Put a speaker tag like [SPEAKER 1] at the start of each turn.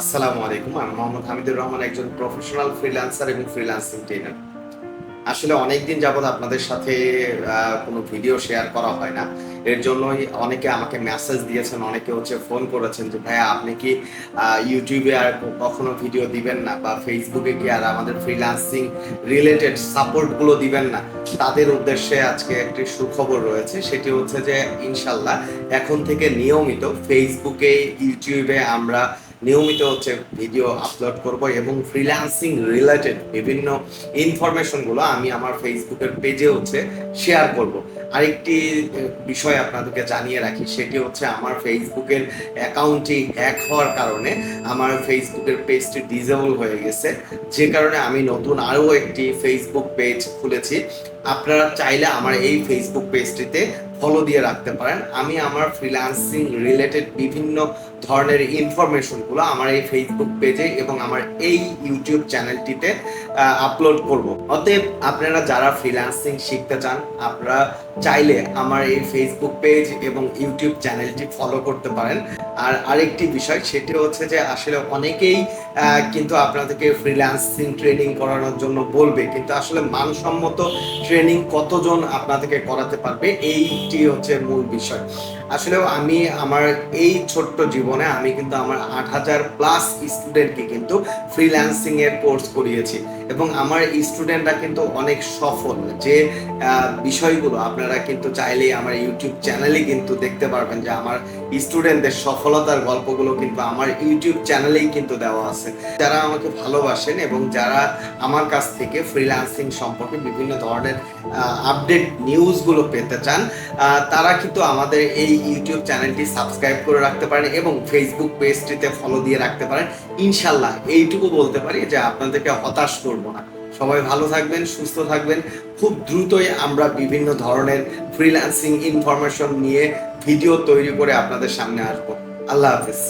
[SPEAKER 1] আসসালামু আলাইকুম, আমি মোহাম্মদ হামিদুর রহমান, একজন প্রফেশনাল ফ্রিল্যান্সার এবং ফ্রিল্যান্সিং ট্রেনার আসলে অনেকদিন যাবত আপনাদের সাথে কোনো ভিডিও শেয়ার করা হয় না। এর জন্যই অনেকে আমাকে মেসেজ দিয়েছেন, অনেকে হচ্ছে ফোন করেছেন যে, ভাইয়া, আপনি কি ইউটিউবে আর কখনো ভিডিও দিবেন না? বা ফেসবুকে কি আর আমাদের ফ্রিল্যান্সিং রিলেটেড সাপোর্টগুলো দিবেন না? তাদের উদ্দেশ্যে আজকে একটি সুখবর রয়েছে। সেটি হচ্ছে যে ইনশাল্লাহ এখন থেকে নিয়মিত ফেসবুকে ইউটিউবে আমরা নিয়মিত হচ্ছে ভিডিও আপলোড করব এবং ফ্রিল্যান্সিং রিলেটেড বিভিন্ন ইনফরমেশনগুলো আমি আমার ফেসবুকের পেজে হচ্ছে শেয়ার করব। আরেকটি বিষয় আপনাদেরকে জানিয়ে রাখি, সেটি হচ্ছে আমার ফেসবুকের অ্যাকাউন্টটি হ্যাক হওয়ার কারণে আমার ফেসবুকের পেজটি ডিজেবল হয়ে গেছে। যে কারণে আমি নতুন আরও একটি ফেসবুক পেজ খুলেছি। আপনারা চাইলে আমার এই ফেসবুক পেজটিতে ফলো দিয়ে রাখতে পারেন। আমি আমার ফ্রিল্যান্সিং রিলেটেড বিভিন্ন ধরনের ইনফরমেশনগুলো আমার এই ফেসবুক পেজে এবং আমার এই ইউটিউব চ্যানেলটিতে আপলোড করব। অতএব আপনারা যারা ফ্রিল্যান্সিং শিখতে চান, আপনারা চাইলে আমার এই ফেসবুক পেজ এবং ইউটিউব চ্যানেলটি ফলো করতে পারেন। আর আরেকটি বিষয়, সেটি হচ্ছে যে আসলে অনেকেই কিন্তু আপনাদেরকে ফ্রিল্যান্সিং ট্রেনিং করানোর জন্য বলবে, কিন্তু আসলে মানসম্মত ট্রেনিং কতজন আপনাদেরকে করাতে পারবে, এইটি হচ্ছে মূল বিষয়। আসলেও আমি আমার এই ছোট্ট জীবনে আমি কিন্তু আমার আট হাজার প্লাস স্টুডেন্টকে কিন্তু ফ্রিল্যান্সিং এর কোর্স করিয়েছি, এবং আমার স্টুডেন্টরা কিন্তু অনেক সফল। যে বিষয়গুলো আপনারা কিন্তু চাইলেই আমার ইউটিউব চ্যানেলে কিন্তু দেখতে পারবেন যে আমার স্টুডেন্টদের সফলতার গল্পগুলো কিন্তু আমার ইউটিউব চ্যানেলেই কিন্তু দেওয়া আছে। যারা আমাকে ভালোবাসেন এবং যারা আমার কাছ থেকে ফ্রিল্যান্সিং সম্পর্কে বিভিন্ন ধরনের আপডেট নিউজগুলো পেতে চান তারা কিন্তু আমাদের এই ইউটিউব চ্যানেলটি সাবস্ক্রাইব করে রাখতে পারেন এবং ফেসবুক পেজটিতে ফলো দিয়ে রাখতে পারেন। ইনশাল্লাহ এইটুকু বলতে পারি যে আপনাদেরকে হতাশ করব না। সবাই ভালো থাকবেন, সুস্থ থাকবেন। খুব দ্রুতই আমরা বিভিন্ন ধরনের ফ্রিল্যান্সিং ইনফরমেশন নিয়ে ভিডিও তৈরি করে আপনাদের সামনে আসব। আল্লাহ হাফেজ